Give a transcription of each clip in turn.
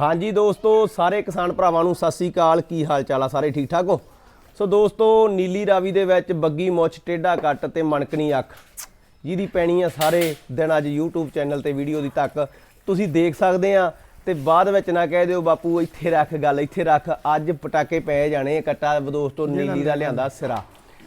ਹਾਂਜੀ ਦੋਸਤੋ ਸਾਰੇ ਕਿਸਾਨ ਭਰਾਵਾਂ ਨੂੰ ਸਤਿ ਸ੍ਰੀ ਅਕਾਲ। ਕੀ ਹਾਲ ਚਾਲ ਆ ਸਾਰੇ? ਠੀਕ ਠਾਕ ਹੋ? ਸੋ ਦੋਸਤੋ ਨੀਲੀ ਰਾਵੀ ਦੇ ਵਿੱਚ ਬੱਗੀ ਮੁੱਛ ਟੇਢਾ ਕੱਟ ਤੇ ਮਣਕਣੀ ਅੱਖ। ਜਿਹਦੀ ਪੈਣੀ ਆ ਸਾਰੇ ਦਿਨ ਅੱਜ YouTube ਚੈਨਲ ਤੇ ਵੀਡੀਓ ਦੀ ਤੱਕ। ਤੁਸੀਂ ਦੇਖ ਸਕਦੇ ਆ ਤੇ ਬਾਅਦ ਵਿੱਚ ਨਾ ਕਹਿ ਦਿਓ ਬਾਪੂ ਇੱਥੇ ਰੱਖ ਗੱਲ ਇੱਥੇ ਰੱਖ। ਅੱਜ ਪਟਾਕੇ ਪੈ ਜਾਣੇ ਕੱਟਾ। ਦੋਸਤੋ ਨੀਲੀ ਦਾ ਲਿਆਂਦਾ ਸਿਰਾ।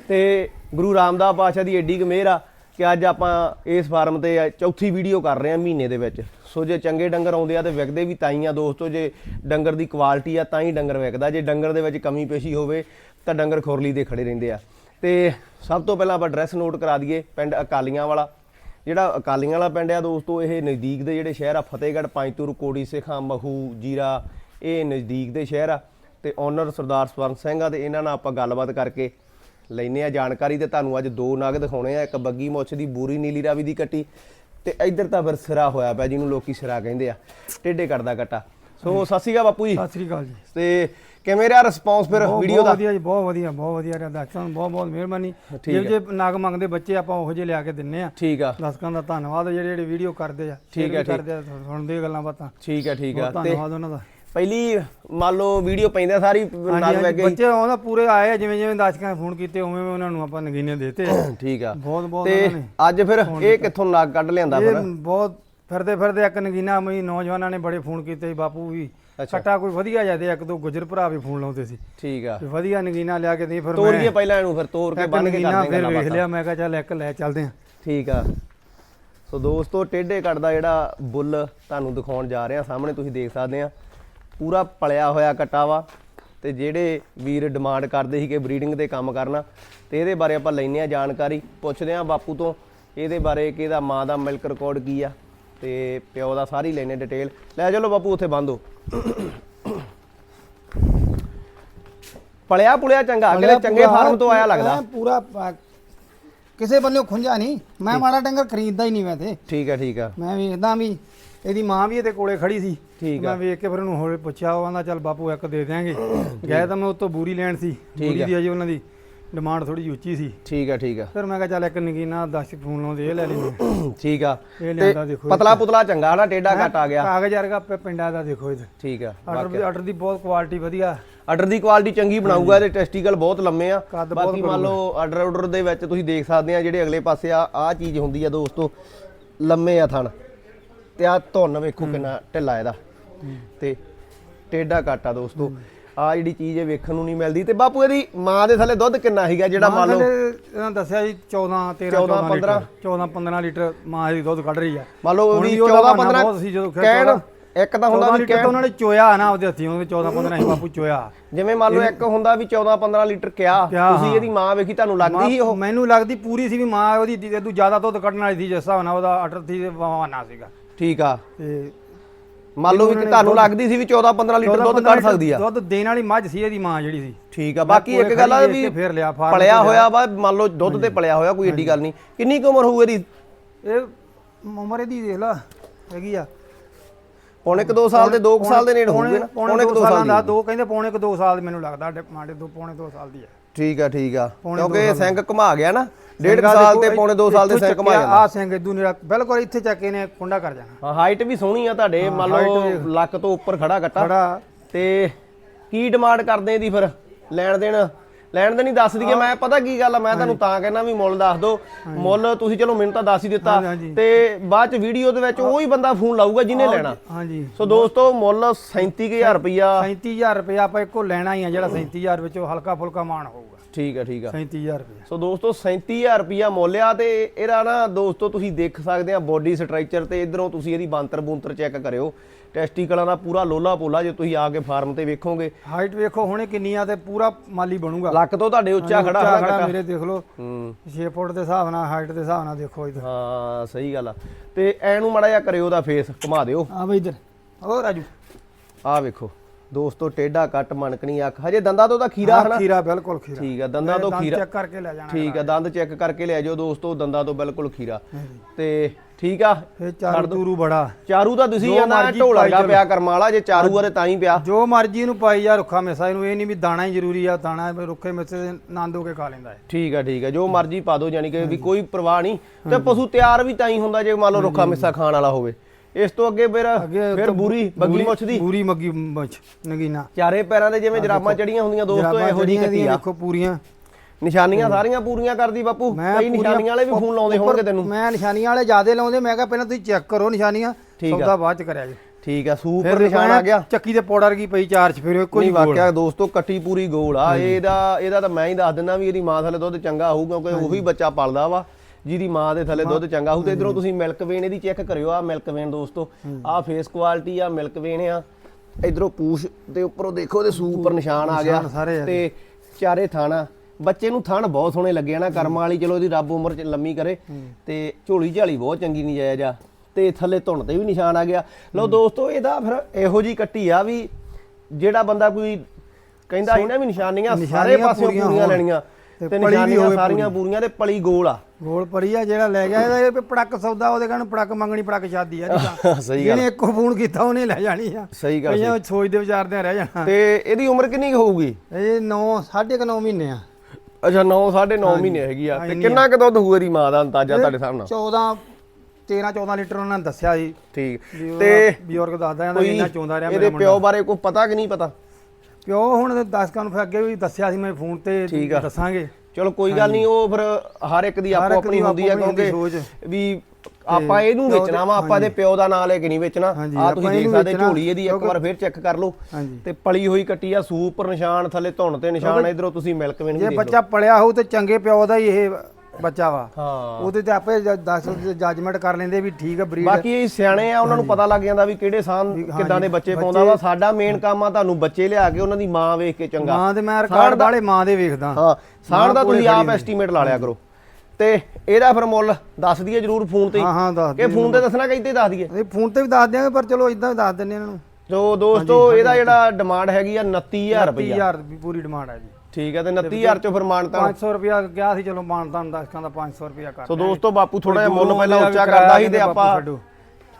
ਤੇ ਗੁਰੂ ਰਾਮਦਾਸ ਪਾਤਸ਼ਾਹ ਦੀ ਏਡੀ ਕੁ ਮਿਹਰ ਆ। ਕਿ ਅੱਜ ਆਪਾਂ ਇਸ ਫਾਰਮ ਤੇ ਚੌਥੀ ਵੀਡੀਓ ਕਰ ਰਹੇ ਹਾਂ ਮਹੀਨੇ ਦੇ ਵਿੱਚ। ਸੋ ਜੇ ਚੰਗੇ ਡੰਗਰ ਆਉਂਦੇ ਆ ਤੇ ਵਿਕਦੇ ਵੀ ਤਾਂ ਹੀ ਆ ਦੋਸਤੋ, ਜੇ ਡੰਗਰ ਦੀ ਕੁਆਲਿਟੀ ਆ ਤਾਂ ਹੀ ਡੰਗਰ ਵਿਕਦਾ। ਜੇ ਡੰਗਰ ਦੇ ਵਿੱਚ ਕਮੀ ਪੇਸ਼ੀ ਹੋਵੇ ਤਾਂ ਡੰਗਰ ਖੁਰਲੀ ਦੇ ਖੜੇ ਰਹਿੰਦੇ ਆ। ਤੇ ਸਭ ਤੋਂ ਪਹਿਲਾਂ ਆਪਾਂ ਐਡਰੈਸ ਨੋਟ ਕਰਾ ਦਈਏ ਪਿੰਡ ਅਕਾਲੀਆਂ ਵਾਲਾ। ਜਿਹੜਾ ਅਕਾਲੀਆਂ ਵਾਲਾ ਪਿੰਡ ਆ ਦੋਸਤੋ, ਇਹ ਨਜ਼ਦੀਕ ਦੇ ਜਿਹੜੇ ਸ਼ਹਿਰ ਆ, ਫਤਿਹਗੜ੍ਹ ਪੰਜਤੂਰ ਕੋੜੀ, ਸਿੱਖਾਂ, ਮਹੂ, ਜੀਰਾ, ਇਹ ਨਜ਼ਦੀਕ ਦੇ ਸ਼ਹਿਰ ਆ। ਤੇ ਓਨਰ ਸਰਦਾਰ ਸਵਰਨ ਸਿੰਘ ਆ ਤੇ ਇਹਨਾਂ ਨਾਲ ਆਪਾਂ ਗੱਲਬਾਤ ਕਰਕੇ ਲੈਨੇ ਆ ਜਾਣਕਾਰੀ ਤੇ ਤੁਹਾਨੂੰ ਅੱਜ ਦੋ ਨਗ ਦਿਖਾਉਣੇ ਆ ਇੱਕ ਬੱਗੀ ਮੁੱਛ ਦੀ ਬੂਰੀ ਨੀਲੀ ਰਾਵੀ ਦੀ ਕੱਟੀ ਤੇ ਇੱਧਰ ਤਾਂ ਫਿਰ ਸਿਰਾ ਹੋਇਆ ਪਿਆ ਜਿਹਨੂੰ ਲੋਕੀ ਸਿਰਾ ਕਹਿੰਦੇ ਆ ਟੇਢੇ ਕਰਦਾ ਕੱਟਾ। ਸੋ ਸਤਿ ਸ਼੍ਰੀ ਅਕਾਲ ਬਾਪੂ ਜੀ। ਸਤਿ ਸ੍ਰੀ ਅਕਾਲ ਜੀ। ਤੇ ਕਿਵੇਂ ਰਿਹਾ ਰਿਸਪੌਂਸ ਫਿਰ ਬਹੁਤ- ਵੀਡੀਓ ਬਹੁਤ ਦਾ? ਵਧੀਆ ਜੀ ਬਹੁਤ ਵਧੀਆ ਬਹੁਤ ਵਧੀਆ ਰਿਹਾ ਦਰਸ਼ਕਾਂ ਨੂੰ ਬਹੁਤ ਬਹੁਤ ਮਿਹਰਬਾਨੀ। ਜੇ। ਜੇ ਨਗ ਮੰਗਦੇ ਬੱਚੇ ਆਪਾਂ ਉਹੋ ਜਿਹੇ ਲਿਆ ਕੇ ਦਿੰਨੇ ਆ। ਠੀਕ ਆ। ਦਰਸ਼ਕਾਂ ਦਾ ਧੰਨਵਾਦ ਜਿਹੜੇ ਜਿਹੜੇ ਵੀਡੀਓ ਕਰਦੇ ਆ। ਠੀਕ ਵੀ ਠੀਕ। ਕਰਦੇ ਆ ਸੁਣਦੇ ਗੱਲਾਂ ਬਾਤਾਂ। ਠੀਕ ਆ ਠੀਕ ਆ। ਬਹੁਤ ਧੰਨਵਾਦ ਉਹਨਾਂ ਦਾ। ਪਹਿਲੀ ਮੰਨ ਲਓ ਵੀਡੀਓ ਪੈਂਦਾ ਸਾਰੀ ਹਾਂਜੀ, ਵਗ ਗਈ ਬੱਚੇ ਆਉਂਦਾ ਪੂਰੇ ਆਏ ਆ ਜਿਵੇਂ ਜਿਵੇਂ ਦਰਸ਼ਕਾਂ ਨੇ ਫੋਨ ਕੀਤੇ ਉਵੇਂ ਉਵੇਂ ਉਹਨਾਂ ਨੂੰ ਆਪਾਂ ਨਗੀਨੇ ਦੇਤੇ। ਠੀਕ ਆ। ਬਹੁਤ ਬਹੁਤ ਤੇ ਉਹਨਾਂ ਨੇ ਅੱਜ ਫਿਰ ਇਹ ਕਿੱਥੋਂ ਨਗ ਕੱਢ ਲਿਆਂਦਾ ਇਹ ਫਿਰ? ਬਹੁਤ ਫਿਰਦੇ ਫਿਰਦੇ ਇੱਕ ਨਗੀਨਾ ਮਈ ਨੌਜਵਾਨਾਂ ਨੇ ਬੜੇ ਫੋਨ ਕੀਤੇ ਸੀ, ਬਾਪੂ ਵੀ। ਅੱਛਾ। ਕੱਟਾ ਕੋਈ ਵਧੀਆ ਜਾਂਦੇ ਇੱਕ ਦੋ ਗੁਜਰ ਭਰਾ ਵੀ ਫੋਨ ਲਾਉਂਦੇ ਸੀ। ਠੀਕ ਆ। ਵੀ ਵਧੀਆ ਨਗੀਨਾ ਲਿਆ ਕੇ ਦੇ ਫਿਰ ਤੋਰੀਏ ਪਹਿਲਾਂ ਇਹਨੂੰ ਫਿਰ ਤੋੜ ਕੇ ਬੰਨ ਕੇ ਨਗੀਨਾ ਕਰਦੇ ਫਿਰ ਵੇਖ ਲਿਆ ਮੈਂ ਕਿਹਾ ਚੱਲ ਇੱਕ ਲੈ ਚੱਲਦੇ ਆ ਠੀਕ ਆ। ਸੋ ਦੋਸਤੋ ਟੇਢੇ ਕੱਟ ਦਾ ਜਿਹੜਾ ਬੁੱਲ ਤੁਹਾਨੂੰ ਦਿਖਾਉਣ ਜਾ ਰਹੇ ਸਾਹਮਣੇ ਤੁਸੀਂ ਦੇਖ ਸਕਦੇ ਆ ਪੂਰਾ ਪਲਿਆ ਹੋਇਆ ਕੱਟਾ ਵਾ ਤੇ ਜਿਹੜੇ ਵੀਰ ਡਿਮਾਂਡ ਕਰਦੇ ਸੀ ਕਿ ਬਰੀਡਿੰਗ ਤੇ ਕੰਮ ਕਰਨਾ ਤੇ ਇਹਦੇ ਬਾਰੇ ਆਪਾਂ ਲੈਨੇ ਆ ਜਾਣਕਾਰੀ। ਪੁੱਛਦੇ ਆ ਬਾਪੂ ਤੋਂ ਇਹਦੇ ਬਾਰੇ ਕਿ ਇਹਦਾ ਮਾਂ ਦਾ ਮਿਲਕ ਰਿਕਾਰਡ ਕੀ ਆ ਤੇ ਪਿਓ ਦਾ ਸਾਰੀ ਲੈਨੇ ਡਿਟੇਲ ਲੈ ਚਲੋ ਬਾਪੂ ਉੱਥੇ ਬੰਦੋ ਪਲਿਆ ਪੁਲਿਆ ਚੰਗਾ ਅਗਲੇ ਚੰਗੇ ਫਾਰਮ ਤੋਂ ਆਇਆ ਲੱਗਦਾ। ਪੂਰਾ ਕਿਸੇ ਬੰਨਿਓ ਖੁੰਝਾ ਨਹੀਂ। ਮੈਂ ਮਾੜਾ ਡੰਗਰ ਖਰੀਦਦਾ ਹੀ ਨਹੀਂ ਮੈਂ ਤੇ ਠੀਕ ਆ ਠੀਕ ਆ ਮੈਂ ਵੇਖਦਾ ਵੀ ਇਹਦੀ ਮਾਂ ਵੀ ਇਹਦੇ ਕੋਲੇ ਖੜੀ ਸੀ। ਠੀਕ ਮੈਂ ਵੇਖ ਕੇ ਫਿਰ ਉਹਨੂੰ ਹੋਰੇ ਪੁੱਛਿਆ ਉਹ ਕਹਿੰਦਾ ਚੱਲ ਬਾਪੂ ਇੱਕ ਦੇ ਦਿਆਂਗੇ। ਗਏ ਤਾਂ ਮੈਂ ਉਤੋਂ ਬੂਰੀ ਲੈਣ ਸੀ। ਬੂਰੀ ਦੀ ਅਜੇ ਉਹਨਾਂ ਦੀ ਡਿਮਾਂਡ ਥੋੜੀ ਉੱਚੀ ਸੀ। ਠੀਕ ਆ ਠੀਕ ਆ। ਫਿਰ ਮੈਂ ਕਿਹਾ ਚੱਲ ਇੱਕ ਨਗੀਨਾ 10 ਫੋਨ ਲਾਉਂਦੇ ਇਹ ਲੈ ਲੈਂਦੇ ਠੀਕ ਆ। ਇਹ ਦੇਖੋ ਪਤਲਾ ਪੁਤਲਾ ਚੰਗਾ ਹਨਾ ਟੇਡਾ ਘੱਟ ਆ ਗਿਆ। ਕਾਗਜ਼ ਵਰਗਾ ਪਿੰਡਾਂ ਦਾ ਦੇਖੋ ਇਹ ਠੀਕ ਆ ਆਰਡਰ ਆਰਡਰ ਦੀ ਬਹੁਤ ਕੁਆਲਿਟੀ ਵਧੀਆ। ਆਰਡਰ ਦੀ ਕੁਆਲਿਟੀ ਚੰਗੀ ਬਣਾਊਗਾ ਇਹਦੇ ਟੈਸਟੀਕਲ ਬਹੁਤ ਲੰਮੇ ਆ। ਬਾਕੀ ਮੰਨ ਲਓ ਆਰਡਰ ਆਰਡਰ ਦੇ ਵਿੱਚ ਤੁਸੀਂ ਦੇਖ ਸਕਦੇ ਆ ਜਿਹੜੇ ਅਗਲੇ ਪਾਸੇ ਆ ਆ ਚੀਜ਼ ਹੁੰਦੀ ਆ ਦੋਸਤੋ ਲੰਮੇ ਆ ਥਣ। ਤੇ ਆ ਧੁੰਨ ਵੇਖੋ ਕਿੰਨਾ ਢਿੱਲਾ ਇਹਦਾ। ਤੇ ਟੇਡਾ ਘੱਟ ਆ ਦੋਸਤੋ। ਆ ਜਿਹੜੀ ਚੀਜ਼ ਇਹ ਵੇਖਣ ਨੂੰ ਨਹੀਂ ਮਿਲਦੀ। ਤੇ ਬਾਪੂ ਇਹਦੀ ਮਾਂ ਦੇ ਥੱਲੇ ਦੁੱਧ ਕਿੰਨਾ ਸੀਗਾ ਜਿਹੜਾ ਮੰਨ ਲਓ ਇਹਨਾਂ ਦੱਸਿਆ ਜੀ 14 13 14, 14 14 15 ਲੀਟਰ ਮਾਂ ਦੀ ਦੁੱਧ ਕੱਢ ਰਹੀ ਆ। ਮੰਨ ਲਓ ਉਹਦਾ 14 ਬਹਾਨਾ 15 ਬਹੁਤ ਸੀ ਜਦੋਂ ਖੈਰ ਕਹਿਣ 14 ਇੱਕ ਤਾਂ ਹੁੰਦਾ 14 ਵੀ ਕਹਿਣ ਉਹਨਾਂ ਨੇ ਚੋਇਆ ਨਾ ਉਹਦੇ ਹੱਥੀਂ ਉਹਦੇ 14 15 ਹੀ ਬਾਪੂ ਚੋਇਆ। ਜਿਵੇਂ ਮੰਨ ਲਓ ਇੱਕ ਹੁੰਦਾ ਵੀ 14 15 ਲੀਟਰ ਕਿਹਾ ਤੁਸੀਂ। ਇਹਦੀ ਮਾਂ ਵੇਖੀ ਤੁਹਾਨੂੰ ਲੱਗਦੀ ਸੀ ਉਹ? ਮੈਨੂੰ ਲੱਗਦੀ ਪੂਰੀ ਸੀ ਵੀ ਮਾਂ ਉਹਦੀ ਇਦੋਂ ਜ਼ਿਆਦਾ ਦੁੱਧ ਕੱਢਣ ਵਾਲੀ ਸੀ ਜਿਸ ਹਿਸਾਬ ਨਾਲ ਉਹਦਾ ਆਰਡਰ ਸੀ ਤੇ ਬਹਾਨਾ ਸੀਗਾ। ਠੀਕ ਆ। ਤੇ ਮੰਨ ਲਓ ਵੀ ਤੁਹਾਨੂੰ ਲੱਗਦੀ ਸੀ ਵੀ 14 15 ਲੀਟਰ ਦੁੱਧ ਕੱਢ ਸਕਦੀ ਆ। ਦੁੱਧ ਦੇਣ ਵਾਲੀ ਮੱਝ ਸੀ ਇਹਦੀ ਮਾਂ ਜਿਹੜੀ ਸੀ। ਠੀਕ ਆ ਬਾਕੀ ਇੱਕ ਗੱਲ ਆ ਵੀ ਦੇਖ ਕੇ ਫੇਰ ਲਿਆ ਫਾਰਮ ਪਲਿਆ ਹੋਇਆ ਵਾ ਮੰਨ ਲਓ ਦੁੱਧ ਤੇ ਪਲਿਆ ਹੋਇਆ ਕੋਈ ਏਡੀ ਗੱਲ ਨਹੀਂ। ਕਿੰਨੀ ਕੁ ਉਮਰ ਹੋਊ ਇਹਦੀ? ਇਹ ਉਮਰ ਇਹਦੀ ਦੇਖ ਲਾ ਹੈਗੀ ਆ। ਪੌਣੇ ਕੁ 2 ਸਾਲ ਦੇ 2 ਸਾਲ ਦੇ ਨੇੜੇ ਹੋਊਗੇ ਨਾ। ਪੌਣੇ 2 ਕੁ ਸਾਲਾਂ ਦਾ ਦੀ ਦੋ ਕਹਿੰਦੇ ਪੌਣੇ ਕੁ 2 ਸਾਲ ਦੀ ਮੈਨੂੰ ਲੱਗਦਾ ਮਾਂਡੇ ਦੋ ਪੌਣੇ 2 ਸਾਲ ਦੀ ਹੈ ਠੀਕ ਆ ਠੀਕ ਆ। ਪੌਣੇ ਕਿਉਂਕਿ ਦੋ ਇਹ ਸਿੰਘ ਘੁਮਾ ਗਿਆ ਨਾ ਡੇਢ ਕੁ ਸਾਲ ਤੇ ਪੌਣੇ 2 ਸਾਲ ਦੇ ਸਿੰਘ ਘੁਮਾ ਜਾਂਦਾ। ਆ ਸਿੰਘ ਇਦੂ ਨੇ ਬਿਲਕੁਲ ਇੱਥੇ ਚੱਕ ਕੇ ਨੇ ਕੁੰਡਾ ਕਰ ਜਾਣਾ। ਹਾਂ ਹਾਈਟ ਵੀ ਸੋਹਣੀ ਆ ਤੁਹਾਡੇ ਮੰਨ ਲਓ ਲੱਕ ਤੋਂ ਉੱਪਰ ਖੜਾ ਖੜਾ। ਤੇ ਕੀ ਡਿਮਾਂਡ ਕਰਦੇ ਇਹਦੀ ਫਿਰ? ਲੈਣ ਦੇਣ? ਲੈਣ ਦੇ ਨਹੀਂ ਦੱਸ ਦਈਏ ਮੈਂ ਪਤਾ ਕੀ ਗੱਲ ਆ ਮੈਂ ਤੁਹਾਨੂੰ ਤਾਂ ਕਹਿਣਾ ਵੀ ਮੁੱਲ ਦੱਸ ਦਿਓ। ਮੁੱਲ ਤੁਸੀਂ ਚਲੋ ਮੈਨੂੰ ਤਾਂ ਦੱਸ ਹੀ ਦਿੱਤਾ। ਤੇ ਬਾਅਦ ਚ ਵੀਡੀਓ ਦੇ ਵਿੱਚ ਉਹੀ ਬੰਦਾ ਫੋਨ ਲਾਊਗਾ ਜਿਹਨੇ ਲੈਣਾ। ਹਾਂਜੀ। ਸੋ ਦੋਸਤੋ ਮੁੱਲ 37000 ਰੁਪਇਆ 37000 ਰੁਪਏ ਆਪਾਂ ਇੱਕੋ ਲੈਣਾ ਹੀ ਆ ਜਿਹੜਾ 37000 ਵਿੱਚੋਂ ਹਲਕਾ ਫੁਲਕਾ ਮਾਨ ਹੋਊਗਾ। ਠੀਕ ਆ ਠੀਕ ਆ। 37000 ਰੁਪਏ ਸੋ ਦੋਸਤੋ 37000 ਰੁਪਇਆ ਮੁੱਲ ਆ ਤੇ ਇਹਦਾ ਨਾ ਦੋਸਤੋ ਤੁਸੀਂ ਦੇਖ ਸਕਦੇ ਆ ਬੋਡੀ ਸਟਰਕਚਰ ਤੇ ਇਧਰੋਂ ਤੁਸੀਂ ਇਹਦੀ ਬਾਂਤਰ ਬੂੰਤਰ ਚੈੱਕ ਕਰਿਓ। ਟੈਸਟੀਕਲਾਂ ਦਾ ਪੂਰਾ ਲੋਲਾ ਪੋਲਾ ਜੇ ਤੁਸੀਂ ਆ ਕੇ ਫਾਰਮ ਤੇ ਵੇਖੋਗੇ। ਹਾਈਟ ਵੇਖੋ ਹੁਣੇ ਕਿੰਨੀ ਆ ਤੇ ਪੂਰਾ ਮਾਲੀ ਬਣੂਗਾ। ਲੱਕ ਤੋਂ ਤੁਹਾਡੇ ਉੱਚਾ ਖੜਾ ਹੋਣਾ ਮੇਰੇ ਦੇਖ ਲਓ। ਹੂੰ। 6 ਫੁੱਟ ਦੇ ਹਿਸਾਬ ਨਾਲ ਹਾਈਟ ਦੇ ਹਿਸਾਬ ਨਾਲ ਦੇਖੋ ਇਧਰ। ਹਾਂ ਸਹੀ ਗੱਲ ਆ। ਤੇ ਐਨੂੰ ਮੜਾ ਜਿਹਾ ਕਰਿਓ ਉਹਦਾ ਫੇਸ ਘੁਮਾ ਦਿਓ। ਆ ਬਈ ਇਧਰ। ਓ ਰਾਜੂ। ਆਹ ਵੇਖੋ। ਦੋਸਤੋ ਟੇਢਾ ਕੱਟ ਮਣਕਣੀ ਅੱਖ। ਹਜੇ ਦੰਦਾਂ ਤੋਂ ਤਾਂ ਖੀਰਾ ਹਨਾ? ਖੀਰਾ ਬਿਲਕੁਲ ਖੀਰਾ। ਠੀਕ ਆ ਦੰਦਾਂ ਤੋਂ ਖੀਰਾ। ਚੈੱਕ ਕਰਕੇ ਲੈ ਜਾਣਾ ਠੀਕ ਆ ਦੰਦ ਚੈੱਕ ਕਰਕੇ ਲੈ ਜਾਓ ਦੋਸਤੋ ਦੰਦਾਂ ਤੋਂ ਬਿਲਕੁਲ ਖੀਰਾ। ਤੇ ਠੀਕ ਆ ਇਹ ਚਾਰੂ ਤੂਰੂ ਬੜਾ। ਚਾਰੂ ਤਾਂ ਤੁਸੀਂ ਜੋ ਜਾਂਦਾ ਮਰਜ਼ੀ ਢੋਲਾ ਪਾਈ ਗਾ ਜਾਵੇ। ਪਿਆ ਕਰਮ ਵਾਲਾ ਜੇ ਚਾਰੂ ਵਾਲੇ ਤਾਂ ਹੀ ਪਿਆ। ਜੋ ਮਰਜ਼ੀ ਇਹਨੂੰ ਪਾਈ ਜਾ ਰੁੱਖਾ ਮੇਸਾ ਇਹਨੂੰ ਇਹ ਨਹੀਂ ਵੀ ਦਾਣਾ ਹੀ ਜ਼ਰੂਰੀ ਆ ਦਾਣਾ ਰੁੱਖੇ ਮੇਸੇ ਦੇ ਆਨੰਦ ਹੋ ਕੇ ਖਾ ਲੈਂਦਾ ਹੈ ਠੀਕ ਆ ਠੀਕ ਆ ਜੋ ਮਰਜ਼ੀ ਪਾ ਦਿਓ ਯਾਨੀ ਕਿ ਵੀ ਕੋਈ ਪਰਵਾਹ ਨਹੀਂ। ਤੇ ਪਸ਼ੂ ਤਿਆਰ ਵੀ ਤਾਂ ਹੀ ਹੁੰਦਾ ਜੇ ਮੰਨ ਲਓ ਰੁੱਖਾ ਮਿੱਸਾ ਖਾਣ ਵਾਲਾ ਹੋਵੇ। ਇਸ ਤੋਂ ਅੱਗੇ ਫਿਰ ਅੱਗੇ ਫਿਰ ਤੋਂ ਬੂਰੀ ਬੱਗੀ ਮੁੱਛ ਦੀ। ਬੂਰੀ ਮੱਗੀ ਮੁੱਛ ਨਗੀਨਾ। ਚਾਰੇ ਪੈਰਾਂ ਦੇ ਜਿਵੇਂ ਜਰਾਬਾਂ ਚੜੀਆਂ ਹੁੰਦੀਆਂ ਦੋਸਤੋ ਇਹੋ ਜੀ ਜਿਹੜੀਆਂ ਕੱਟੀ ਆ ਦੇਖੋ ਪੂਰੀਆਂ। ਨਿਸ਼ਾਨੀਆਂ ਸਾਰੀਆਂ ਪੂਰੀਆਂ ਕਰਦੀ ਬਾਪੂ ਕਈ ਨਿਸ਼ਾਨੀਆਂ ਵਾਲੇ ਵੀ ਫੋਨ ਲਾਉਂਦੇ ਹੋਣਗੇ ਤੈਨੂੰ। ਮੈਂ ਨਿਸ਼ਾਨੀਆਂ ਵਾਲੇ ਜਿਆਦੇ ਲਾਉਂਦੇ ਮੈਂ ਕਿਹਾ ਪਹਿਲਾਂ ਤੁਸੀਂ ਚੈੱਕ ਕਰੋ ਨਿਸ਼ਾਨੀਆਂ। ਸੌਦਾ ਬਾਅਦ ਚ ਕਰਿਆ ਜੀ। ਠੀਕ ਆ ਸੂਪਰ ਨਿਸ਼ਾਨ ਆ ਗਿਆ। ਚੱਕੀ ਦੇ ਪੌੜਾ ਵਰਗੀ ਪਈ ਚਾਰ ਚ ਫਿਰ ਇੱਕੋ ਹੀ ਵਾਕਿਆ ਦੋਸਤੋ ਕੱਟੀ ਪੂਰੀ ਗੋਲ ਆ। ਇਹਦਾ ਇਹਦਾ ਤਾਂ ਮੈਂ ਹੀ ਦੱਸ ਦਿੰਦਾ ਵੀ ਇਹਦੀ ਮਾਂ ਥੱਲੇ ਦੁੱਧ ਚੰਗਾ ਹੋਊ ਕਿਉਂਕਿ ਉਹੀ ਬੱਚਾ ਪਲਦਾ ਵਾ। ਜਿਹਦੀ ਮਾਂ ਦੇ ਥੱਲੇ ਦੁੱਧ ਚੰਗਾ ਹੋਊ ਤੇ ਇਧਰੋਂ ਤੁਸੀਂ ਮਿਲਕ ਵੇਨ ਇਹਦੀ ਚੈੱਕ ਕਰਿਓ ਆ ਮਿਲਕ ਵੇਨ ਦੋਸਤੋ। ਆ ਫੇਸ ਕੁਆਲਿਟੀ ਆ ਮਿਲਕ ਵੇਨ ਆ। ਇਧਰੋਂ ਪੂਛ ਦੇ ਉੱਪਰੋਂ ਦੇਖੋ ਇਹਦੇ ਸੂਪਰ ਨਿਸ਼ਾਨ ਆ ਗਿਆ ਤੇ ਚਾਰੇ ਥਾਣਾ ਬੱਚੇ ਨੂੰ ਥਣ ਬਹੁਤ ਸੋਹਣੇ ਲੱਗੇ ਨਾ ਕਰਮਾਂ ਵਾਲੀ ਚਲੋ ਇਹਦੀ ਰੱਬ ਉਮਰ ਚ ਲੰਮੀ ਕਰੇ। ਤੇ ਝੋਲੀ ਝਾਲੀ ਬਹੁਤ ਚੰਗੀ ਨਜਾਇਜ਼ ਆ। ਤੇ ਥੱਲੇ ਧੁਣ ਤੇ ਵੀ ਨਿਸ਼ਾਨ ਆ ਗਿਆ। ਲਓ ਦੋਸਤੋ ਇਹਦਾ ਫਿਰ ਇਹੋ ਜੀ ਕੱਟੀ ਆ ਵੀ ਜਿਹੜਾ ਬੰਦਾ ਕੋਈ ਕਹਿੰਦਾ ਸੀ ਨਾ ਵੀ ਨਿਸ਼ਾਨੀਆਂ ਸਾਰੇ ਪਾਸਿਓਂ ਪੂਰੀਆਂ। ਲੈਣੀਆਂ। ਤੇ ਨਿਸ਼ਾਨੀਆਂ ਸਾਰੀਆਂ ਪੂਰੀਆਂ ਤੇ ਪਲੀ ਗੋਲ ਆ। ਗੋਲ ਪਰੀ ਆ ਜਿਹੜਾ ਲੈ ਗਿਆ ਇਹਦਾ ਇਹ ਪੜਕ ਸੌਦਾ ਉਹਦੇ ਕਹਿਣ ਪੜਕ ਮੰਗਣੀ ਪੜਕ ਸ਼ਾਦੀ ਆ ਸਹੀ ਗੱਲ। ਜਿਹਨੇ ਇੱਕੋ ਫੋਨ ਕੀਤਾ ਉਹਨੇ ਲੈ ਜਾਣੀ ਆ। ਸਹੀ ਗੱਲ ਕਈਆਂ ਸੋਚਦੇ ਵਿਚਾਰਦੇ ਰਹਿ ਜਾਣਾ। ਤੇ ਇਹਦੀ ਉਮਰ ਕਿੰਨੀ ਹੋਊਗੀ? ਇਹ 9 9.5 ਮਹੀਨੇ ਆ। ਅੱਛਾ 9 9.5 ਮਹੀਨੇ ਹੈਗੀ ਆ। ਤੇ ਕਿੰਨਾ ਕੁ ਦੁੱਧ ਹੋਊ ਇਹਦੀ ਮਾਂ ਦਾ ਅੰਦਾਜ਼ਾ ਤੁਹਾਡੇ ਨਾਲ? 14 13 14 ਲੀਟਰ ਉਹਨਾਂ ਨੇ ਦੱਸਿਆ ਸੀ। ਠੀਕ। ਤੇ ਬਜ਼ੁਰਗ ਦੱਸਦਾ ਕੋਈ ਇੰਨਾ ਚੋਂਦਾ ਰਿਹਾ ਇਹਦੇ ਮੇਰਾ ਮੁੰਡਾ। ਪਿਓ ਬਾਰੇ ਕੋਈ ਪਤਾ ਕਿ ਨਹੀਂ ਪਤਾ? ਪਿਓ ਹੁਣ 10 ਕਨ ਫਿਰ ਅੱਗੇ ਵੀ ਦੱਸਿਆ ਸੀ ਮੈਂ ਫੋਨ ਤੇ ਠੀਕ ਆ। ਦੱਸਾਂਗੇ। ਚਲੋ ਕੋਈ ਗੱਲ ਨਹੀਂ ਉਹ ਫਿਰ ਹਰ ਇੱਕ ਦੀ ਆਪੋ ਇੱਕ ਆਪਣੀ ਦੀ ਹੁੰਦੀ ਆਪੋ ਆਪਣੀ ਕਿਉਂਕਿ ਸੋਚ। ਵੀ ਆਪਾਂ ਇਹਨੂੰ ਵੇਚਣਾ ਵਾ ਆਪਾਂ ਦੇ ਪਿਓ ਦਾ ਨਾਂ ਲੈ ਕੇ ਨਹੀਂ ਵੇਚਣਾ। ਹਾਂਜੀ, ਆ ਤੁਸੀਂ ਆਪਾਂ ਦੇਖ ਇਹਨੂੰ ਸਕਦੇ ਵੇਚਣਾ, ਝੋਲੀ ਇਹਦੀ ਇੱਕ ਵਾਰ ਫੇਰ ਚੈੱਕ ਕਰ ਲਓ। ਹਾਂਜੀ। ਤੇ ਪਲੀ ਹੋਈ ਕੱਟੀ ਆ ਸੂਪਰ ਨਿਸ਼ਾਨ ਥੱਲੇ ਧੁਣ ਤੇ ਨਿਸ਼ਾਨ ਇਧਰੋਂ ਤੁਸੀਂ ਮਿਲਕ ਵੇਨ ਵੀ ਜੇ ਦੇਖ ਲਓ। ਬੱਚਾ ਪੜਿਆ ਹੋਊ ਤੇ ਚੰਗੇ ਪਿਓ ਦਾ ਹੀ ਇਹ ਬੱਚਾ ਵਾ। ਹਾਂ। ਉਹਦੇ ਤੇ ਆਪੇ ਜ- ਦੱਸ ਜੱਜਮੈਂਟ ਕਰ ਲੈਂਦੇ ਵੀ ਠੀਕ ਆ ਬਰੀਡ ਬਾਕੀ ਇਹ ਸਿਆਣੇ ਆ ਉਹਨਾਂ ਨੂੰ ਪਤਾ ਲੱਗ ਜਾਂਦਾ ਵੀ ਕਿਹੜੇ ਸਾਹ ਕਿੱਦਾਂ ਦੇ ਬੱਚੇ ਪਾਉਂਦਾ ਵਾ। ਸਾਡਾ ਮੇਨ ਕੰਮ ਆ ਤੁਹਾਨੂੰ ਬੱਚੇ ਲਿਆ ਕੇ ਉਹਨਾਂ ਦੀ ਮਾਂ ਵੇਖ ਕੇ ਚੰਗਾ। ਮਾਂ ਦੇ ਮੈਂ ਰਿਕਾਰਡ ਵਾਲੇ ਮਾਂ ਦੇ ਵੇਖਦਾ। ਹਾਂ ਸਾਣ ਦਾ ਤੁਸੀਂ ਆਪ ਐਸਟੀਮੇਟ ਲਾ ਲਿਆ ਕਰੋ। ਤੇ ਇਹਦਾ ਫਿਰ ਮੁੱਲ ਦੱਸ ਦਈਏ ਜਰੂਰ ਫੋਨ ਤੇ ਹੀ। ਹਾਂ ਹਾਂ ਦੱਸ ਕਿ ਫੋਨ ਤੇ ਦੱਸਣਾ ਕਿਤੇ ਦੱਸ ਦਈਏ? ਇਹ ਫੋਨ ਤੇ ਵੀ ਦੱਸ ਦਿਆਂਗੇ ਪਰ ਚਲੋ ਇਦਾਂ ਵੀ ਦੱਸ ਦਿੰਨੇ ਇਹਨਾਂ ਨੂੰ। ਜੋ ਦੋਸਤੋ ਇਹਦਾ ਜਿਹੜਾ ਡਿਮਾਂਡ ਹੈਗੀ ਆ 29000 ਰੁਪਈਆ। 30000 ਦੀ ਪੂਰੀ ਡਿਮਾਂਡ ਹੈ ਜੀ। ਠੀਕ ਹੈ ਤੇ 29000 ਚੋਂ ਫਿਰ ਮਾਨਤਾ 500 ਰੁਪਿਆ ਕਿਹਾ ਸੀ ਚਲੋ ਮਾਨਤਾਨ ਦਸਕਾਂ ਦਾ 500 ਰੁਪਿਆ ਕਰ ਸੋ ਦੋਸਤੋ ਬਾਪੂ ਥੋੜਾ ਜਿਹਾ ਮੁੱਲ ਪਹਿਲਾਂ ਉੱਚਾ ਕਰਦਾ ਸੀ ਤੇ ਆਪਾਂ।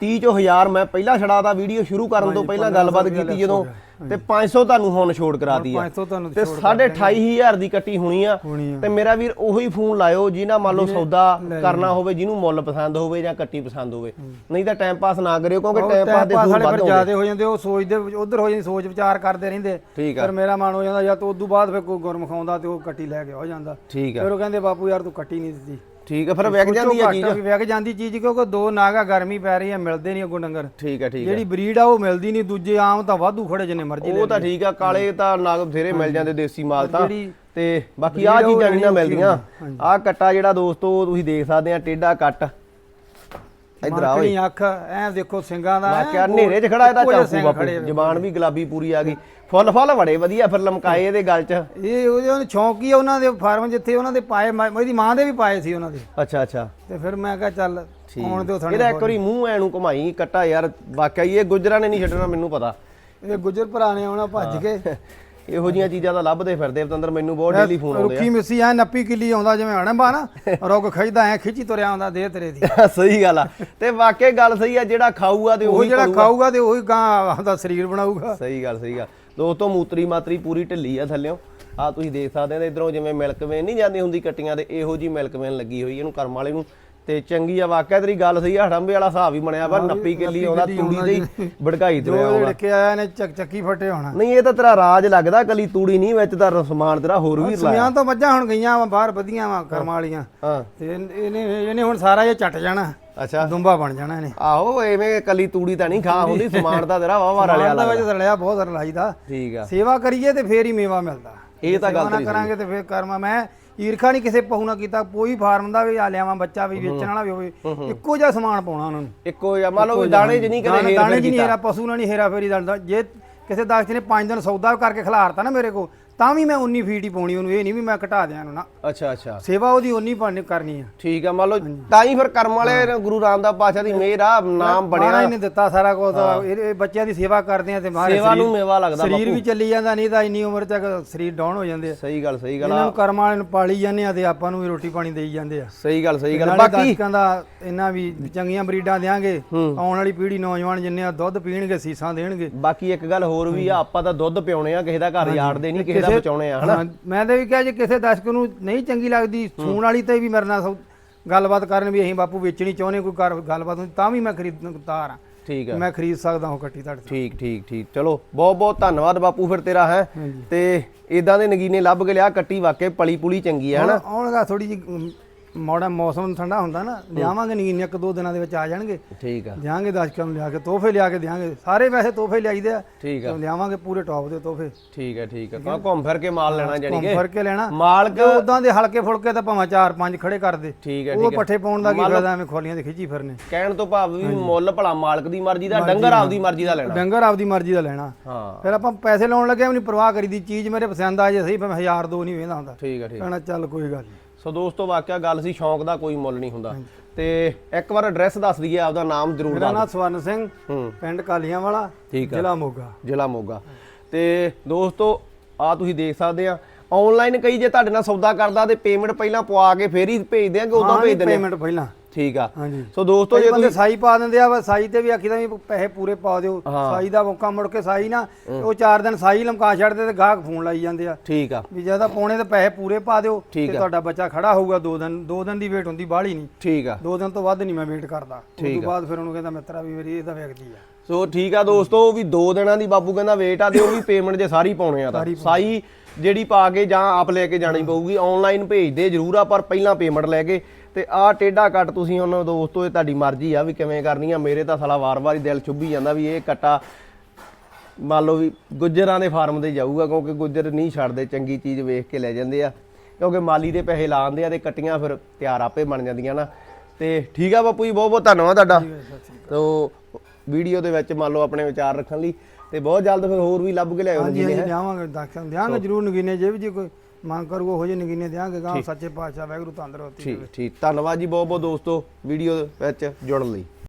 30 ਚੋਂ 1000 ਮੈਂ ਪਹਿਲਾਂ ਛੜਾਦਾ ਵੀਡੀਓ ਸ਼ੁਰੂ ਕਰਨ ਤੋਂ ਪਹਿਲਾਂ ਗੱਲਬਾਤ ਕੀਤੀ ਜਦੋਂ ਤੇ 500 ਤੁਹਾਨੂੰ ਹੁਣ ਛੋੜ ਕਰਾਤੀ ਆ। 500 ਤੁਹਾਨੂੰ ਤੇ 28500 ਦੀ ਕੱਟੀ ਹੋਣੀ ਆ। ਤੇ ਮੇਰਾ ਵੀਰ ਉਹੀ ਫੋਨ ਲਾਇਓ ਜਿਹਨਾਂ ਮੰਨ ਲਓ ਸੌਦਾ ਕਰਨਾ ਹੋਵੇ ਜਿਹਨੂੰ ਮੁੱਲ ਪਸੰਦ ਹੋਵੇ ਜਾਂ ਕੱਟੀ ਪਸੰਦ ਹੋਵੇ। ਨਹੀਂ ਤਾਂ ਟਾਈਮ ਪਾਸ ਨਾ ਕਰਿਓ ਕਿਉਂਕਿ ਟਾਈਮ ਪਾਸ ਦੇ ਫੋਨ ਵੱਧ ਜ਼ਿਆਦੇ ਹੋ ਜਾਂਦੇ ਉਹ ਸੋਚਦੇ ਉਧਰ ਹੋ ਜਾਂਦੀ ਸੋਚ ਵਿਚਾਰ ਕਰਦੇ ਰਹਿੰਦੇ। ਫਿਰ ਮੇਰਾ ਮਨ ਹੋ ਜਾਂਦਾ ਜਾਂ ਤੂੰ ਉਦੋਂ ਬਾਅਦ ਫਿਰ ਕੋਈ ਗੁਰਮੁਖ ਆਉਂਦਾ ਤੇ ਉਹ ਕੱਟੀ ਲੈ ਕੇ ਹੋ ਜਾਂਦਾ। ਫਿਰ ਉਹ ਕਹਿੰਦੇ ਬਾਪੂ ਯਾਰ ਤੂੰ ਕੱਟੀ ਨਹੀਂ ਦਿੱਤੀ। ਠੀਕ ਆ ਫਿਰ ਵਿਕ ਜਾਂਦੀ ਆ ਚੀਜ਼। ਵੀ ਵਿਕ ਜਾਂਦੀ ਚੀਜ਼ ਕਿਉਂਕਿ ਦੋ ਨਾਗਾ ਗਰਮੀ ਪੈ ਰਹੀ ਹੈ ਮਿਲਦੇ ਨਹੀਂ ਅੱਗੋਂ ਡੰਗਰ। ਠੀਕ ਆ ਠੀਕ ਆ। ਜਿਹੜੀ ਬਰੀਡ ਆ ਉਹ ਮਿਲਦੀ ਨਹੀਂ ਦੂਜੇ ਆਮ ਤਾਂ ਵਾਧੂ ਖੜੇ ਜਿੰਨੇ ਮਰਜ਼ੀ ਉਹ ਤਾਂ ਠੀਕ ਆ ਕਾਲੇ ਤਾਂ ਨਾਗ ਬਥੇਰੇ ਮਿਲ ਜਾਂਦੇ ਦੇਸੀ ਮਾਲ ਤਾਂ। ਤੇ ਬਾਕੀ ਆ ਚੀਜ਼ਾਂ ਨਹੀਂ ਨਾ ਮਿਲਦੀਆਂ। ਆ ਕੱਟਾ ਜਿਹੜਾ ਦੋਸਤੋ ਤੁਸੀਂ ਦੇਖ ਸਕਦੇ ਆ ਟੇਡਾ ਕੱਟ। ਇਧਰ ਆ ਓਏ ਮੱਖਣੀ ਅੱਖ ਐ ਦੇਖੋ ਸਿੰਘਾਂ ਦਾ ਮੈਂ ਕਿਹਾ ਹਨੇਰੇ 'ਚ ਖੜਾ ਇਹਦਾ ਚਾਕੂ ਬਾਪੂ ਜ਼ਬਾਨ ਵੀ ਗੁਲਾਬੀ ਪੂਰੀ ਆ ਗਈ। ਫੁੱਲ ਫੁੱਲ ਬੜੇ ਵਧੀਆ ਫਿਰ ਲਮਕਾਏ ਇਹਦੇ ਗਲ 'ਚ। ਇਹ ਉਹਦੇ ਉਹਨੂੰ ਸ਼ੌਂਕ ਹੀ ਉਹਨਾਂ ਦੇ ਫਾਰਮ ਜਿੱਥੇ ਉਹਨਾਂ ਦੇ ਪਾਏ ਮੈਂ- ਉਹਦੀ ਮਾਂ ਦੇ ਵੀ ਪਾਏ ਸੀ ਉਹਨਾਂ ਦੇ। ਅੱਛਾ ਅੱਛਾ। ਤੇ ਫਿਰ ਮੈਂ ਕਿਹਾ ਚੱਲ ਆਉਣ ਦਿਓ ਥਣੇ ਇਹਦਾ ਇੱਕ ਵਾਰੀ ਮੂੰਹ ਐ ਨੂੰ ਘੁਮਾਈ ਕੱਟਾ ਯਾਰ ਵਾਕਿਆ ਇਹ ਗੁਜਰਾਂ ਨੇ ਨਹੀਂ ਛੱਡਣਾ ਮੈਨੂੰ ਪਤਾ। ਇਹ ਗੁੱਜਰ ਭਰਾ ਨੇ ਆਉਣਾ ਭੱਜ ਕੇ। ਇਹੋ ਜੀਆਂ ਚੀਜ਼ਾਂ ਤਾਂ ਲੱਭਦੇ ਫਿਰਦੇ ਪਤੰਦਰ ਮੈਨੂੰ ਬਹੁਤ ਡੇਲੀ ਫੋਨ ਆਉਂਦੇ ਰੁੱਖੀ ਮਿੱਸੀ ਐ ਨੱਪੀ ਕਿੱਲੀ ਆਉਂਦਾ ਜਿਵੇਂ ਹਣਬਾ ਨਾ ਰੁੱਗ ਖਿੱਚਦਾ ਐ ਖਿੱਚੀ ਤੁਰਿਆ ਆਉਂਦਾ ਦੇ ਤੇਰੇ ਦੀ। ਆ ਸਹੀ ਗੱਲ ਆ। ਤੇ ਵਾਕਿਆ ਗੱਲ ਸਹੀ ਆ ਜਿਹੜਾ ਖਾਊਗਾ ਤੇ ਉਹ ਜਿਹੜਾ। ਖਾਊਗਾ ਤੇ ਉਹੀ ਗਾਂ ਆਪਦਾ ਸਰੀਰ ਬਣਾਊਗਾ। ਸਹੀ ਗੱਲ ਸਹੀ ਗੱਲ। ਦੋਸਤੋ ਮੂਤਰੀ ਮਾਤਰੀ ਪੂਰੀ ਢਿੱਲੀ ਆ ਥੱਲਿਓਂ। ਆ ਤੁਸੀਂ ਦੇਖ ਸਕਦੇ ਆ ਇਧਰੋਂ ਜਿਵੇਂ ਮਿਲਕ ਵੇਨ ਨਹੀਂ ਜਾਂਦੀ ਹੁੰਦੀ ਕੱਟੀਆਂ ਤੇ ਇਹੋ ਜੀ ਮਿਲਕ ਵੇਨ ਲੱਗੀ ਹੋਈ ਇਹਨੂੰ ਕਰਮ ਵਾਲੇ ਨੂੰ ਤੇ ਚੰਗੀ ਆ ਵਾਕਿਆ ਤੇਰੀ ਗੱਲ ਸਹੀ ਆ ਹੜੰਬੇ ਵਾਲਾ ਹਿਸਾਬ ਹੀ ਬਣਿਆ ਪਰ ਨੱਪੀ ਕਿੱਲੀ ਆਉਂਦਾ ਤੂੜੀ ਦੇ ਹੀ ਭੜਕਾਈ ਜੋ ਤੁਰਿਆ ਆਉਂਦਾ ਲੜਕੇ ਆਇਆ ਨੇ ਚੱਕ ਚੱਕੀ ਫਟੇ ਹੋਣਾ। ਨਹੀਂ ਇਹ ਤਾਂ ਤੇਰਾ ਰਾਜ ਲੱਗਦਾ ਕਲੀ ਤੂੜੀ ਨਹੀਂ ਵਿੱਚ ਤਾਂ ਸਮਾਨ ਤੇਰਾ ਹੋਰ ਵੀ ਲਾਇਆ। ਸਮਿਆਂ ਤੋਂ ਮੱਝਾਂ ਹੁਣ ਗਈਆਂ ਵਾ ਬਾਹਰ ਵਧੀਆਂ ਵਾ ਕਰਮ ਵਾਲੀਆਂ। ਹਾਂ। ਤੇ ਇਹਨੇ ਇਹਨੇ ਹੁਣ ਸਾਰਾ ਇਹ ਚੱਟ ਜਾਣਾ। ਅੱਛਾ। ਦੁੰਬਾ ਬਣ ਜਾਣਾ ਇਹਨੇ। ਆਹੋ ਐਵੇਂ ਕਲੀ ਤੂੜੀ ਤਾਂ ਨਹੀਂ ਖਾ ਹੁੰਦੀ ਸਮਾਨ ਤਾਂ ਤੇਰਾ ਵਾਵਾ ਰਲਿਆ ਦਾ ਲੱਗਦਾ। ਵਿੱਚ ਰਲਿਆ ਬਹੁਤ ਰਲਾਈਦਾ ਠੀਕ ਆ। ਸੇਵਾ ਕਰੀਏ ਤੇ ਫੇਰ ਹੀ ਮੇਵਾ ਮਿਲਦਾ। ਇਹ ਤਾਂ ਗੱਲ ਸੇਵਾ ਨਾ ਕਰਾਂਗੇ ਤੇ ਫੇਰ ਕਰਮਾ। ਮੈਂ ਈਰਖਾ ਨਹੀਂ ਕਿਸੇ ਪਹੂ ਨਾ ਕੀਤਾ ਕੋਈ ਫਾਰਮ ਦਾ ਵੀ ਆ ਲਿਆਵਾਂ ਬੱਚਾ ਵੀ ਵੇਚਣ ਵਾਲਾ ਵੀ ਹੋਵੇ ਇੱਕੋ ਜਿਹਾ ਸਮਾਨ ਪਾਉਣਾ ਉਹਨਾਂ ਨੂੰ। ਇੱਕੋ ਜਿਹਾ ਮੰਨ ਲਓ ਵੀ ਦਾਣੇ ਨਹੀਂ ਕਦੇ ਦਾਣੇ ਜੀ ਨਹੀਂ ਹੇਰਾ ਪਸ਼ੂ ਨਾਲ ਨਹੀਂ ਹੇਰਾ ਫੇਰੀ ਦਲਦਾ ਜੇ ਕਿਸੇ ਦਾਖਤ ਨੇ 5 ਦਿਨ ਸੌਦਾ ਕਰਕੇ ਖਿਲਾਰਤਾ ਨਾ ਮੇਰੇ ਕੋ ਤਾਂ ਵੀ ਮੈਂ 19 ਫੀਟ ਹੀ ਪਾਉਣੀ ਉਹਨੂੰ ਇਹ ਨਹੀਂ ਵੀ ਮੈਂ ਘਟਾ ਦਿਆਂ ਇਹਨੂੰ ਨਾ। ਅੱਛਾ ਅੱਛਾ। ਸੇਵਾ ਉਹਦੀ 19 ਪਾਣੀ ਕਰਨੀ ਆ। ਠੀਕ ਆ ਮੰਨ ਲਓ ਤਾਂ ਹੀ ਫਿਰ ਕਰਮ ਵਾਲੇ ਨੇ ਗੁਰੂ ਰਾਮਦਾਸ ਪਾਤਸ਼ਾਹ ਦੀ ਮਿਹਰ ਆ ਨਾਮ ਬਣਿਆ। ਹੀ ਨਹੀਂ ਦਿੱਤਾ ਸਾਰਾ ਕੁਝ ਇਹ ਬੱਚਿਆਂ ਦੀ ਸੇਵਾ ਕਰਦੇ ਆ ਤੇ ਮਾਰੇ ਸੇਵਾ ਨੂੰ ਮੇਵਾ ਲੱਗਦਾ ਸਰੀਰ ਵੀ ਚੱਲੀ ਜਾਂਦਾ ਨਹੀਂ ਤਾਂ ਇੰਨੀ ਉਮਰ ਤੱਕ ਸਰੀਰ ਡਾਊਨ ਹੋ ਜਾਂਦੇ ਆ। ਸਹੀ ਗੱਲ ਸਹੀ ਗੱਲ ਇਹਨਾਂ ਨੂੰ ਕਰਮ ਵਾਲਿਆਂ ਨੂੰ ਪਾਲੀ ਜਾਂਦੇ ਆ ਤੇ ਆਪਾਂ ਨੂੰ ਵੀ ਰੋਟੀ ਪਾਣੀ ਦੇਈ ਜਾਂਦੇ ਆ। ਸਹੀ ਗੱਲ ਸਹੀ ਗੱਲ। ਬਾਕੀ ਦਰਸ਼ਕਾਂ ਦਾ ਇਹਨਾਂ ਵੀ ਚੰਗੀਆਂ ਬਰੀਡਾਂ ਦੇਾਂਗੇ ਆਉਣ ਵਾਲੀ ਪੀੜ੍ਹੀ ਨੌਜਵਾਨ ਜਿੰਨੇ ਆ ਦੁੱਧ ਪੀਣਗੇ ਸੀਸਾਂ ਦੇਣਗੇ। ਬਾਕੀ ਇੱਕ ਗੱਲ ਹੋਰ ਵੀ ਆ ਆਪਾਂ ਤਾਂ ਦੁੱਧ ਪਿਉਣੇ ਆ ਕਿਸੇ ਦਾ ਘਰ ਯਾੜਦੇ ਨਹੀਂ ਕਿਸੇ ਦਾ ਬਚਾਉਣੇ ਆ ਹਨਾ? ਹਾਂ, ਮੈਂ ਤਾਂ ਵੀ ਕਿਹਾ ਜੇ ਕਿਸੇ ਦਰਸ਼ਕ ਨੂੰ ਨਹੀਂ ਚੰਗੀ ਲੱਗਦੀ ਸੂਣ ਵਾਲੀ ਤੇ ਵੀ ਮੇਰੇ ਨਾਲ ਸੌ- ਗੱਲਬਾਤ ਕਰਨ ਵੀ ਅਸੀਂ ਬਾਪੂ ਵੇਚਣੀ ਚਾਹੁੰਦੇ ਕੋਈ ਕਰ ਗੱਲਬਾਤ ਹੁੰਦੀ ਤਾਂ ਵੀ ਮੈਂ ਖਰੀਦਣ ਨੂੰ ਤਿਆਰ ਆ ਠੀਕ ਆ। ਮੈਂ ਖਰੀਦ ਸਕਦਾ ਹਾਂ ਕੱਟੀ ਤੁਹਾਡੇ ਤੋਂ ਠੀਕ ਠੀਕ ਠੀਕ। ਚਲੋ ਬਹੁਤ ਬਹੁਤ ਧੰਨਵਾਦ ਬਾਪੂ ਫਿਰ ਤੇਰਾ ਹੈ। ਹਾਂਜੀ। ਤੇ ਇਦਾਂ ਦੇ ਨਗੀਨੇ ਲੱਭ ਕੇ ਲਿਆ ਕੱਟੀ ਵਾਕੇ ਪਲੀ ਪੁਲੀ ਚੰਗੀ ਹੈ ਹਨਾ? ਆਉਣਗਾ ਥੋੜੀ ਜੀ ਮੋੜਾ ਮੌਸਮ ਠੰਡਾ ਹੁੰਦਾ ਨਾ ਲਿਆਵਾਂਗੇ ਨਹੀਂ ਇੱਕ ਦੋ ਦਿਨਾਂ ਦੇ ਵਿੱਚ ਆ ਜਾਣਗੇ। ਠੀਕ ਆ। ਦਿਆਂਗੇ 10 ਕਿਲੋ ਲਿਆ ਕੇ ਤੋਹਫੇ ਲਿਆ ਕੇ ਦਿਆਂਗੇ। ਸਾਰੇ ਵੈਸੇ ਤੋਹਫੇ ਲਿਆਈਦੇ ਆ। ਠੀਕ ਆ। ਲਿਆਵਾਂਗੇ ਪੂਰੇ ਟੌਪ ਦੇ ਤੋਹਫੇ। ਠੀਕ ਹੈ ਠੀਕ ਹੈ ਤਾਂ ਘੁੰਮ ਫਿਰ ਕੇ ਮਾਲ ਲੈਣਾ ਜਾਨੀ ਘੁੰਮ ਕਿ? ਫਿਰ ਕੇ ਲੈਣਾ। ਮਾਲਕ ਉਦਾਂ ਦੇ ਹਲਕੇ ਫੁਲਕੇ ਤਾਂ ਭਾਵੇਂ 4-5 ਖੜੇ ਕਰ ਦੇ। ਠੀਕ ਉਹ ਠੀਕ ਹੈ ਪੱਠੇ ਪਾਉਣ ਦਾ ਕੀ ਫਾਇਦਾ ਐਵੇਂ ਖੋਲੀਆਂ ਦੇ ਖਿੱਚੀ ਫਿਰਨੇ। ਕਹਿਣ ਤੋਂ ਭਾਵ ਵੀ ਮੁੱਲ ਭਲਾ ਮਾਲਕ ਦੀ ਮਰਜ਼ੀ ਦਾ ਡੰਗਰ ਆਪਦੀ ਮਰਜ਼ੀ ਦਾ ਲੈਣਾ। ਡੰਗਰ ਆਪਦੀ ਮਰਜ਼ੀ ਦਾ ਲੈਣਾ। ਹਾਂ। ਫਿਰ ਆਪਾਂ ਪੈਸੇ ਲਾਉਣ ਲੱਗੇ ਵੀ ਨਹੀਂ ਪਰਵਾਹ ਕਰੀਦੀ ਚੀਜ਼ ਮੇਰੇ ਪਸੰਦ ਆ ਜੇ ਸਹੀ ਭਾਵੇਂ 1000 ਦੋ ਨਹੀਂ ਵੇਂਦਾ ਹੁੰਦਾ। ਠੀਕ ਹੈ ਠੀਕ ਕਹਿਣਾ ਚੱਲ ਕੋਈ ਗੱਲ ਨਹੀਂ ਸੋ ਦੋਸਤੋ ਵਾਕਿਆ ਗੱਲ ਸੀ ਸ਼ੌਂਕ ਦਾ ਕੋਈ ਮੁੱਲ ਨਹੀਂ ਹੁੰਦਾ। ਤੇ ਇੱਕ ਵਾਰ ਐਡਰੈਸ ਦੱਸ ਦਈਏ ਆਪਦਾ ਨਾਮ ਜ਼ਰੂਰ ਮੇਰਾ ਦੱਸ ਨਾਮ ਸਵਰਨ ਸਿੰਘ ਹੂੰ। ਪਿੰਡ ਕਾਲੀਆਂ ਵਾਲਾ ਠੀਕ ਆ। ਜ਼ਿਲ੍ਹਾ ਮੋਗਾ। ਜ਼ਿਲ੍ਹਾ ਮੋਗਾ। ਤੇ ਦੋਸਤੋ ਆ ਤੁਸੀਂ ਦੇਖ ਸਕਦੇ ਆ ਆਨਲਾਈਨ ਕਈ ਜੇ ਤੁਹਾਡੇ ਨਾਲ ਸੌਦਾ ਕਰਦਾ ਤੇ ਪੇਮੈਂਟ ਪਹਿਲਾਂ ਪਵਾ ਕੇ ਫੇਰ ਹੀ ਭੇਜਦੇ ਆ ਕਿ ਉਦੋਂ ਭੇਜ ਦਿੰਦੇ ਆ? ਪੇਮੈਂਟ ਪਹਿਲਾਂ। ਠੀਕ ਆ। ਹਾਂਜੀ। ਸੋ ਦੋਸਤੋ ਜੇ ਬੰਦੇ ਤੁਸੀਂ ਸਾਈ ਪਾ ਦਿੰਦੇ ਆ ਵਾ ਸਾਈ ਤੇ ਵੀ ਆਖੀਦਾ ਵੀ ਪੈਸੇ ਪੂਰੇ ਪਾ ਦਿਓ। ਹਾਂ। ਸਾਈ ਦਾ ਮੌਕਾ ਮੁੜ ਕੇ ਸਾਈ ਨਾ ਉਹ ਚਾਰ ਦਿਨ ਸਾਈ ਲਮਕਾ ਛੱਡਦੇ ਤੇ ਗਾਹਕ ਫੋਨ ਲਾਈ ਜਾਂਦੇ ਆ। ਠੀਕ ਆ। ਵੀ ਜਿਹਦਾ ਪਾਉਣੇ ਤੇ ਪੈਸੇ ਪੂਰੇ ਪਾ ਦਿਓ ਠੀਕ ਆ। ਤੁਹਾਡਾ ਬੱਚਾ ਖੜਾ ਹੋਊਗਾ ਦੋ ਦਿਨ ਦੋ ਦਿਨ ਦੀ ਵੇਟ ਹੁੰਦੀ ਬਾਹਲੀ ਨਹੀਂ। ਠੀਕ ਆ। ਦੋ ਦਿਨ ਤੋਂ ਵੱਧ ਨਹੀਂ ਮੈਂ ਵੇਟ ਕਰਦਾ। ਉਸ ਠੀਕ ਤੋਂ ਬਾਅਦ ਫਿਰ ਉਹਨੂੰ ਕਹਿੰਦਾ ਮਿੱਤਰਾ ਵੀ ਮੇਰੀ ਇਹਦਾ ਵੇਖਦੀ ਆ। ਸੋ ਠੀਕ ਆ ਦੋਸਤੋ ਉਹ ਵੀ 2 ਦਿਨਾਂ ਦੀ ਬਾਬੂ ਕਹਿੰਦਾ ਵੇਟ ਆ ਤੇ ਉਹ ਵੀ ਪੇਮੈਂਟ ਜੇ ਸਾਰੀ ਪਾਉਣੇ ਆ ਤਾਂ। ਸਾਈ ਜਿਹੜੀ ਪਾ ਕੇ ਜਾਂ ਆਪ ਲੈ ਕੇ ਜਾਣੀ ਪਊਗੀ ਆਨਲਾਈਨ ਭੇਜਦੇ ਜ਼ਰੂਰ ਆ ਪਰ ਪਹਿਲਾਂ ਪੇਮੈਂਟ ਲੈ ਕੇ ਤੇ ਆਹ ਟੇਡਾ ਕੱਟ ਤੁਸੀਂ ਹੁਣ ਦੋਸਤੋ ਇਹ ਤੁਹਾਡੀ ਮਰਜ਼ੀ ਆ ਵੀ ਕਿਵੇਂ ਕਰਨੀ ਆ। ਮੇਰੇ ਤਾਂ ਸਾਲਾ ਵਾਰ-ਵਾਰ ਹੀ ਦਿਲ ਚੁੱਭੀ ਜਾਂਦਾ ਵੀ ਇਹ ਕੱਟਾ ਮੰਨ ਲਓ ਵੀ ਗੁੱਜਰਾਂ ਦੇ ਫਾਰਮ ਤੇ ਜਾਊਗਾ ਕਿਉਂਕਿ ਗੁੱਜਰ ਨਹੀਂ ਛੱਡਦੇ ਚੰਗੀ ਚੀਜ਼ ਵੇਖ ਕੇ ਲੈ ਜਾਂਦੇ ਆ। ਕਿਉਂਕਿ ਮਾਲੀ ਦੇ ਪੈਸੇ ਲਾਉਂਦੇ ਆ ਤੇ ਕੱਟੀਆਂ ਫਿਰ ਤਿਆਰ ਆਪੇ ਬਣ ਜਾਂਦੀਆਂ ਨਾ। ਤੇ ਠੀਕ ਆ ਬਾਪੂ ਜੀ ਬਹੁਤ ਬਹੁਤ ਧੰਨਵਾਦ ਤੁਹਾਡਾ। ਤੋ ਵੀਡੀਓ ਦੇ ਵਿੱਚ ਮੰਨ ਲਓ ਆਪਣੇ ਵਿਚਾਰ ਰੱਖਣ ਲਈ। ਤੇ ਬਹੁਤ ਜਲਦ ਫਿਰ ਹੋਰ ਵੀ ਲੱਭ ਕੇ ਲਿਆਇਓ ਹਾਂਜੀ ਹਾਂਜੀ। ਲਿਆਵਾਂਗੇ ਦਾਖਲ ਦਿਆਂਗੇ ਜਰੂਰ ਨਗੀਨੇ ਜੇ ਵੀ ਜੇ ਕੋਈ ਮੰਗ ਕਰੂਗਾ ਉਹ ਜੇ ਨਗੀਨੇ ਦਿਆਂਗੇ ਗਾਂ ਸੱਚੇ ਪਾਤਸ਼ਾਹ ਵਾਹਿਗੁਰੂ ਤੰਦਰੁਸਤੀ ਠੀਕ ਠੀਕ। ਧੰਨਵਾਦ ਜੀ ਬਹੁਤ ਬਹੁਤ ਦੋਸਤੋ ਵੀਡੀਓ ਵਿੱਚ ਜੁੜਨ ਲਈ।